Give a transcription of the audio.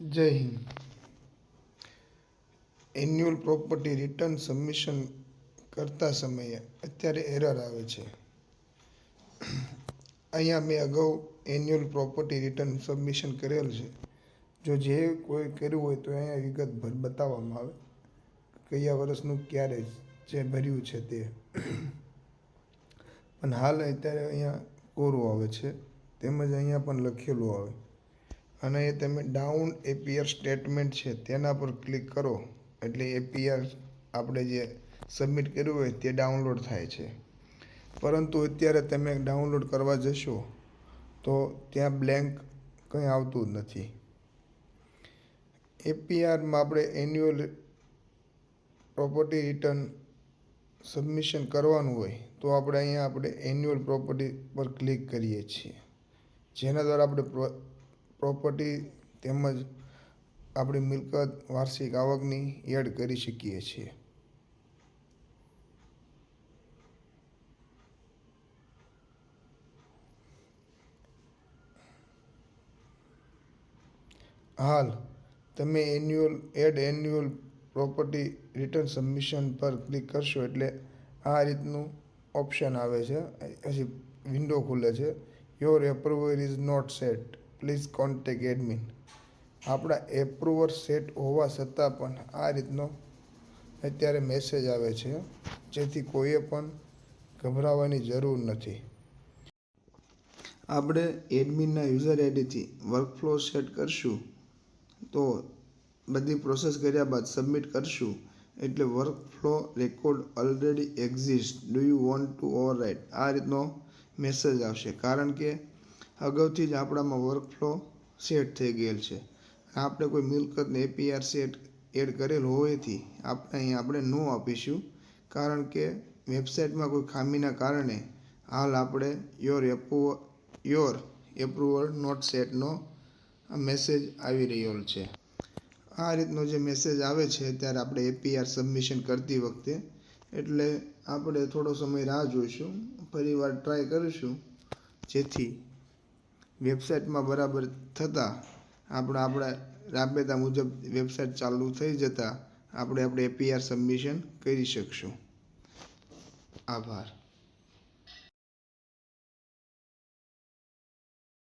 Jai Hind. Annual property return submission કરતા સમયે અત્યારે એરર આવે છે. અહીંયા મેં અગાઉ એન્યુઅલ પ્રોપર્ટી રિટર્ન સબમિશન કરેલ છે. જો જે કોઈ કર્યું હોય તો અહીંયા વિગતભર બતાવવામાં આવે કયા વર્ષનું ક્યારે જે ભર્યું છે તે. પણ હાલ અત્યારે અહીંયા કોરું આવે છે. તેમજ અહીંયા પણ લખેલું આવે. અને તમે ડાઉન એપીઆર સ્ટેટમેન્ટ છે, તેના પર ક્લિક કરો. એટલે એપીઆર આપણે જે સબમિટ કર્યું હોય તે ડાઉનલોડ થાય છે. પરંતુ અત્યારે તમે ડાઉનલોડ કરવા જશો, તો ત્યાં બ્લેન્ક કંઈ આવતું જ નથી. એપીઆરમાં આપણે એન્યુઅલ પ્રોપર્ટી રિટર્ન સબમિશન કરવાનું હોય, તો આપણે અહીંયા આપણે એન્યુઅલ પ્રોપર્ટી પર ક્લિક કરીએ છીએ. જેના દ્વારા આપણે પ્રોપર્ટી તેમજ આપણી મિલકત વાર્ષિક આવકની એડ કરી શકીએ છીએ. હાલ, તમે annual add annual property return submission પર ક્લિક કરશો એટલે આ રીતનું ઓપ્શન આવે છે. પછી વિન્ડો ખુલે છે. Your approver is not set please contact admin આપણા એપ્રુવર સેટ હોવા છતાં પણ આ રીતનો અત્યારે મેસેજ આવે છે, જેથી કોઈએ પણ ગભરાવાની જરૂર નથી. આપણે એડમિનના યુઝર આઈડીથી વર્કફ્લો સેટ કરશું, તો બધી પ્રોસેસ કર્યા બાદ સબમિટ કરશું, એટલે workflow record already exist do you want to overwrite આ રીતનો મેસેજ આવશે. કારણ કે અગાઉથી જ આપણામાં વર્કફ્લો સેટ થઈ ગયેલ છે. આપણે કોઈ મિલકતને એપીઆર સેટ એડ કરેલ હોવાથી આપણે અહીં આપણે નો આપીશું, કારણ કે વેબસાઇટમાં કોઈ ખામીના કારણે હાલ આપણે your approve your approval not સેટનો મેસેજ આવી રહ્યો છે. આ રીતનો જે મેસેજ આવે છે, ત્યારે આપણે એપીઆર સબમિશન કરતી વખતે એટલે આપણે થોડો સમય રાહ જોઈશું ફરીવાર ટ્રાય કરીશું, જેથી વેબસાઇટમાં બરાબર થતાં આપણે આપણા રાબેતા મુજબ વેબસાઇટ ચાલુ થઈ જતાં આપણે આપણે એપીઆર સબમિશન કરી શકશું. આભાર.